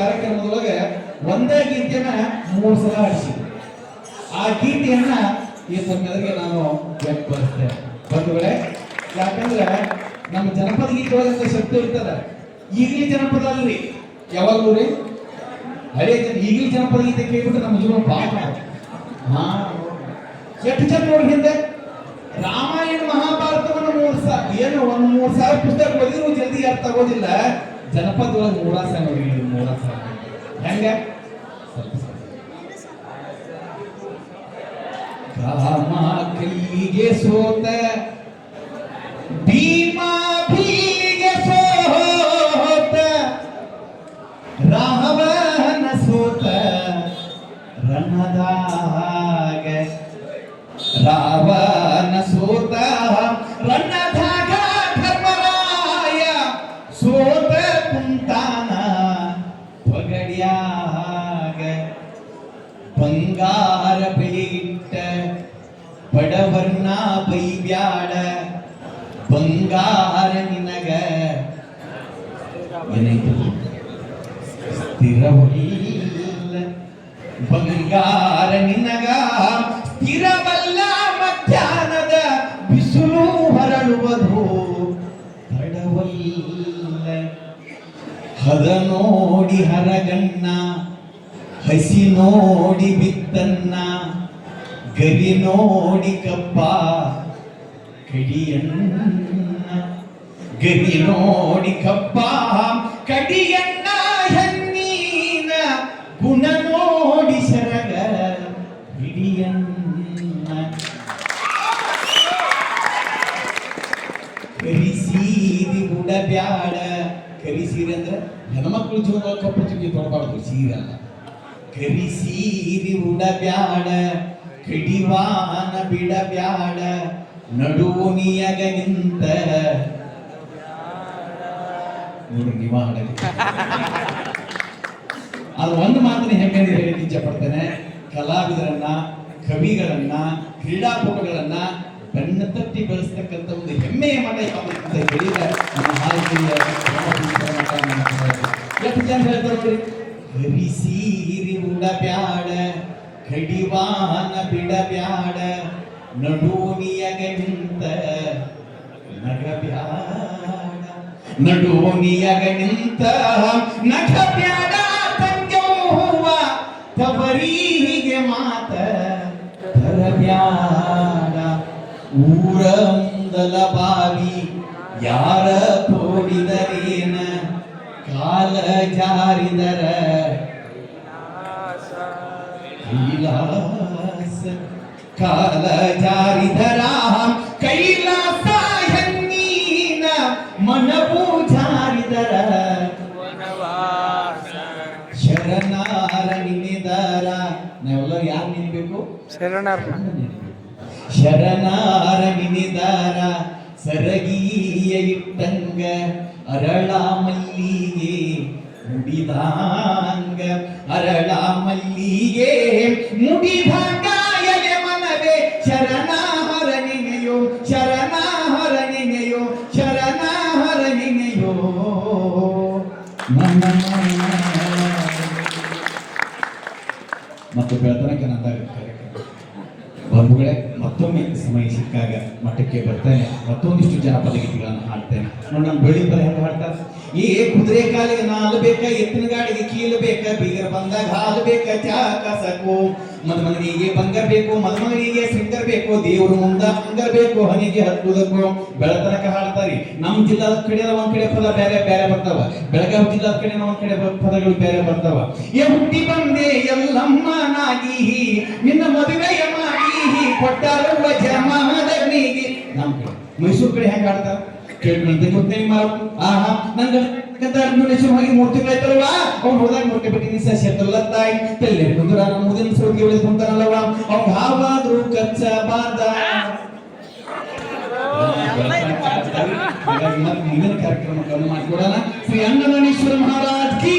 ಕಾರ್ಯಕ್ರಮದೊಳಗೆ ಒಂದೇ ಗೀತೆಯನ್ನ ಮೂರು ಸಲ ಹಾಡಿಸಿ ಆ ಗೀತೆಯನ್ನ ಈ ಸಮಯದಲ್ಲಿ ನಾನು ವ್ಯಕ್ತಪಡಿಸ್ತೇನೆ. ಬಂಧುಗಳೇ, ಯಾಕಂದ್ರೆ ನಮ್ಮ ಜನಪದ ಗೀತೆ ಒಳಗೆ ಶಕ್ತಿ ಇರ್ತದ. ಈಗಲೇ ಜನಪದ ಅಲ್ರಿ ಯಾವಾಗಲೂ ರೀ? ಹಳೆ ಜನ, ಈಗಲೇ ಜನಪದ ಗೀತೆ ಕೇಳ್ಬಿಟ್ಟು ನಮ್ಮ ಜೀವನ ಪಾಠ ಹಾ. ಎಷ್ಟು ಜನ ನೋಡಿ ಹಿಂದೆ? ರಾಮಾಯಣ ಮಹಾಭಾರತವನ್ನು ಮೂರು ಸಾವಿರ ಏನು, ಒಂದು ಮೂರು ಸಾವಿರ ಪುಸ್ತಕ ಓದಿದ್ರು ಜಲ್ದಿ ಅರ್ಥ ಆಗೋದಿಲ್ಲ ಜನಪದ ಒಳಗೆ ನೋಡಿ ಮೂರ ಸಾವಿರ ಹೆಂಗ ಸ್ವಲ್ಪ. ರಾಮ ಸೋತ, ಭೀಮಾ ಭೀಗೆ ಸೋತ, ರಾಮನ ಸೋತ, ರಣದಾಗ ರಾವಣ ಬಂಗಾರ ಬೆಳಿಟ್ಟ ಬಡವರ್ನ ಬೈಬ್ಯಾಡ ಬಂಗಾರ ನಿನಗ ಏನೈತಿ ಸ್ಥಿರವಿಲ್ಲ ಬಂಗಾರ ನಿನಗ ಸ್ಥಿರವಲ್ಲ ಮಧ್ಯಾಹ್ನದ ಬಿಸಿಲು ಹೊರಡುವುದು ತಡವಲ್ಲ ಹದ ನೋಡಿ ಹರಗಣ್ಣ ಹಸಿ ನೋಡಿ ಬಿತ್ತನ್ನ ಗರಿ ನೋಡಿ ಕಪ್ಪ ಕಡಿಯಣ್ಣ ಗರಿ ನೋಡಿ ಕಪ್ಪ ಕಡಿಯಣ್ಣ ಹೆಣ್ಣೀನ ಗುಣ ನೋಡಿ ಸರಗ ಹಿಡಿಯಣ್ಣ ಕರಿಸೀರಿ ಉಡಬ್ಯಾಡ ಕರಿಸೀರಿ ಅಂದ್ರೆ ಹೆಣ್ಮಕ್ಳು ಜೀವನ ಕಪ್ಪು ಚುಕ್ಕಿ ತೊಡಬಾರ್ದು ಸೀರೆ ಅಲ್ಲ ಕರಿಸೀರಿ ಉಡಬ್ಯಾಡ ಕಡಿವಾನ ಬಿಡಬ್ಯಾಡ ನಡುವು ನಿಯಗ ನಿಂತ. ನೋಡ್ರಿ ನೀವ ಅದು ಒಂದು ಮಾತನ್ನ ಹೆಮ್ಮೆ ಹೇಳಕ್ಕೆ ಇಚ್ಛೆ ಪಡ್ತೇನೆ. ಕಲಾವಿದರನ್ನ, ಕವಿಗಳನ್ನ, ಕ್ರೀಡಾಪಟುಗಳನ್ನ ಬೆನ್ನ ತಟ್ಟಿ ಬೆಳೆಸ್ತಕ್ಕಂಥ ಒಂದು ಹೆಮ್ಮೆಯ ಮಠ ಅಂತ ನಮ್ಮ ಸಹೋದರ. ಎಷ್ಟು ಜನ ಹೇಳ್ತಾರೆ ನೋಡ್ರಿ ಹರಿಸೀರಿ ಉಡಬ್ಯಾಡ ಕಡಿವಾನ ಬಿಡಬ್ಯಾಡ ನಡುನಿಯಗ ನಿಂತ ನಗಬ್ಯಾಡ ನಡುನಿಯಗ ನಿಂತ ನಗಬ್ಯಾಡ ತಂಗ್ಯವ್ವ ತವರಿಗೆ ಮಾತ ತರಬ್ಯಾಡ ಊರ ಮುಂದಲ ಬಾವಿ ಯಾರ ತೋಡಿದರೇನ ಕಾಲ ಜಾರಿದರ ಕೈಲಾಸ ಕಾಲ ಜಾರಿದರ ಕೈಲಾಸ ಹೆಣ್ಣೀನ ಮನವು ಜಾರಿದರ ಶರಣಾರ ನಿನಿದಾರ ನಾವೆಲ್ಲರೂ ಯಾರು ನಿನ್ಬೇಕು ಶರಣರ್ನ ಶರಣಾರ ನಿನಿದಾರ ಸರಗೀಯ ಇಟ್ಟಂಗ ಅರಳ ಮಲ್ಲಿಗೆ ಮುಡಿದಾಂಗ. ಅರಳ ಮಲ್ಲಿಗೆ ಮುಡಿದಾಂಗ ಎಲೆ ಮನವೇ ಶರಣಾಹರ ನಿನೆಯೋ ಶರಣಾಹರ ನಿನೆಯೋ ಶರಣಾಹರ ನಿನೆಯೋ ನನ್ನ ಮತ್ತು ಬೆಳತನಕ್ಕೆ ನಂದಾಗ ಕಾರ್ಯಕ್ರಮ. ಬಂಧುಗಳೇ ಮತ್ತೊಮ್ಮೆ ಸಮಯ ಸಿಕ್ಕಾಗ ಮಠಕ್ಕೆ ಬರ್ತೇನೆ. ಮತ್ತೊಂದಿಷ್ಟು ಜನಪದ ಗೀತೆಗಳನ್ನು ಹಾಡ್ತೇನೆ. ನೋಡಿ ನಮ್ಮ ಬೆಳಿ ಬರ ಹೆಂಗೆ ಹಾಡ್ತಾರೆ? ಈ ಕುದುರೆ ಕಾಲಿಗೆ ನಾಲ್ ಬೇಕ, ಎತ್ತಿನ ಗಾಡಿಗೆ ಕೀಲು ಬೇಕ, ಬೀಗರ್ ಬಂದಾಗ ಹಾಲು ಬೇಕ, ಚಾಕ ಸಾಕು. ಮದುಮಗನಿಗೆ ಬಂಗರ್ ಬೇಕು ಮದ್ಮನಿಗೆ ಸಿಂಗರ್ ಬೇಕು, ದೇವ್ರ ಮುಂದ ಹಂಗರ್ ಬೇಕು ಹನಿಗೆ ಹತ್ತುವುದಕ್ಕೂ ಬೆಳತನಕ ಹಾಡ್ತಾರಿ. ನಮ್ಮ ಜಿಲ್ಲಾದ ಕಡೆ ಒಂದ್ ಕಡೆ ಪದ ಬೇರೆ ಬೇರೆ ಬರ್ತಾವ. ಬೆಳಗಾವಿ ಜಿಲ್ಲಾದ ಕಡೆ ಒಂದ್ ಕಡೆ ಪದಗಳು ಬೇರೆ ಬರ್ತಾವ. ಏ ಹುಟ್ಟಿ ಬಂದೆ ಎಲ್ಲಮ್ಮನಾಗಿ. ನಿನ್ನ ಮದುವೆಯ ಜಮಾದನಿಗೆ ನಮ್ಮ ಕಡೆ ಮೈಸೂರು ಕಡೆ ಹೆಂಗ್ ಆಡ್ತಾರ? ಕೇಳ್ಕೊಂಡೆ ಗೊತ್ತೇ ಮಾಡು ಆಹಾ ನಂಗ ಹಾಗೆ ಮೂರ್ತಿಗಳಾಯ್ತಲ್ವಾ ಅವ್ನು ಹೋದಾಗ ಮೂರ್ತಿ ಬಿಟ್ಟು ತಾಯಿ ತೆಲ್ಲೆ ಕುಂದ್ರ ಮುದಿನ ಸೋಗಿ ಉಳಿದು ಕುಂತಾನಲ್ಲವ ಅವ್ನ್ ಹಾವಾದ್ರು ಕಚ್ಚ ಬಾದ ಮುಂದಿನ ಕಾರ್ಯಕ್ರಮ ಕಮ್ಮಿ ಮಾಡಿಕೊಡೋಣ ಶ್ರೀ ಅಂಗನೀಶ್ವರ ಮಹಾರಾಜ್ ಕಿ.